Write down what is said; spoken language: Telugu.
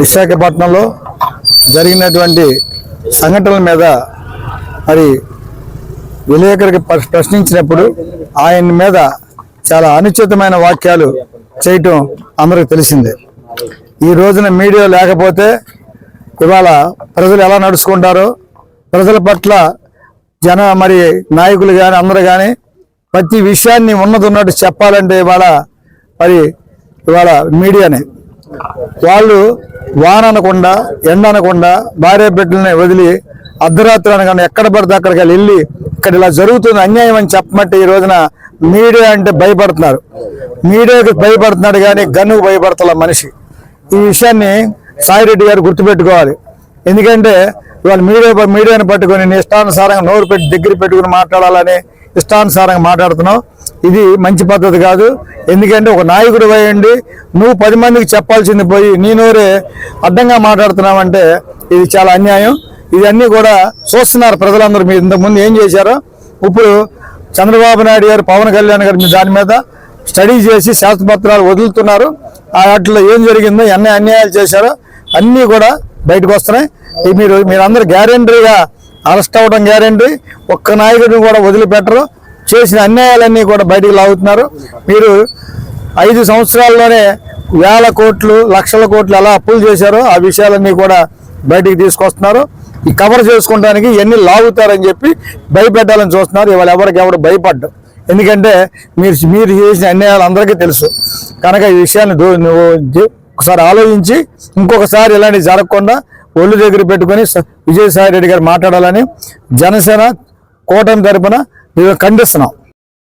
విశాఖపట్నంలో జరిగినటువంటి సంఘటనల మీద మరి విలేకరికి ప్ర- ప్రశ్నించినప్పుడు ఆయన మీద చాలా అనుచితమైన వాక్యాలు చేయటం అందరికి తెలిసిందే. ఈ రోజున మీడియా లేకపోతే ఇవాళ ప్రజలు ఎలా నడుచుకుంటారో ప్రజల పట్ల జన మరి నాయకులు కానీ అందరూ కానీ ప్రతి విషయాన్ని ఉన్నది ఉన్నట్టు చెప్పాలంటే ఇవాళ మరి ఇవాళ మీడియానే. వాళ్ళు వాన అనకుండా ఎండ అనకుండా భార్య బిడ్డల్ని వదిలి అర్ధరాత్రి అనగానే ఎక్కడ పడితే అక్కడికి వెళ్ళి ఇక్కడ ఇలా జరుగుతుంది అన్యాయం అని చెప్పమంటే ఈ రోజున మీడియా అంటే భయపడుతున్నారు. మీడియాకి భయపడుతున్నాడు కానీ గన్నుకు భయపడతల మనిషి. ఈ విషయాన్ని సాయిరెడ్డి గారు గుర్తుపెట్టుకోవాలి. ఎందుకంటే ఇవాళ మీడియా మీడియాను పట్టుకొని ఇష్టానుసారంగా నోరు పెట్టి దగ్గర పెట్టుకుని మాట్లాడాలని ఇష్టానుసారంగా మాట్లాడుతున్నావు. ఇది మంచి పద్ధతి కాదు. ఎందుకంటే ఒక నాయకుడు అయ్యండి నువ్వు పది మందికి చెప్పాల్సింది పోయి నీ నోరే అడ్డంగా మాట్లాడుతున్నావంటే ఇది చాలా అన్యాయం. ఇవన్నీ కూడా చూస్తున్నారు ప్రజలందరూ మీరు. ఇంతకుముందు ఏం చేశారో ఇప్పుడు చంద్రబాబు నాయుడు గారు పవన్ కళ్యాణ్ గారు దాని మీద స్టడీ చేసి శాస్త్రపత్రాలు వదులుతున్నారు. ఆ వాటిలో ఏం జరిగిందో ఎన్ని అన్యాయాలు చేశారో అన్నీ కూడా బయటకు వస్తున్నాయి. మీరు మీరందరూ గ్యారెంటరీగా అరెస్ట్ అవ్వడం గ్యారెంటీ. ఒక్క నాయకుడిని కూడా వదిలిపెట్టరు. చేసిన అన్యాయాలన్నీ కూడా బయటకు లాగుతున్నారు. మీరు ఐదు సంవత్సరాల్లోనే వేల కోట్లు లక్షల కోట్లు ఎలా అప్పులు చేశారో ఆ విషయాలన్నీ కూడా బయటికి తీసుకొస్తున్నారు. ఈ కవర్ చేసుకోవడానికి ఇవన్నీ లాగుతారని చెప్పి భయపెట్టాలని చూస్తున్నారు. ఇవాళ ఎవరికి ఎవరు భయపడ్డం. ఎందుకంటే మీరు మీరు చేసిన అన్యాయాలు అందరికీ తెలుసు. కనుక ఈ విషయాన్ని ఒకసారి ఆలోచించి ఇంకొకసారి ఇలాంటివి జరగకుండా ఒళ్ళు దగ్గర పెట్టుకొని స- విజయసాయి రెడ్డి గారు మాట్లాడాలని జనసేన కూటమి తరపున మేము ఖండిస్తున్నాం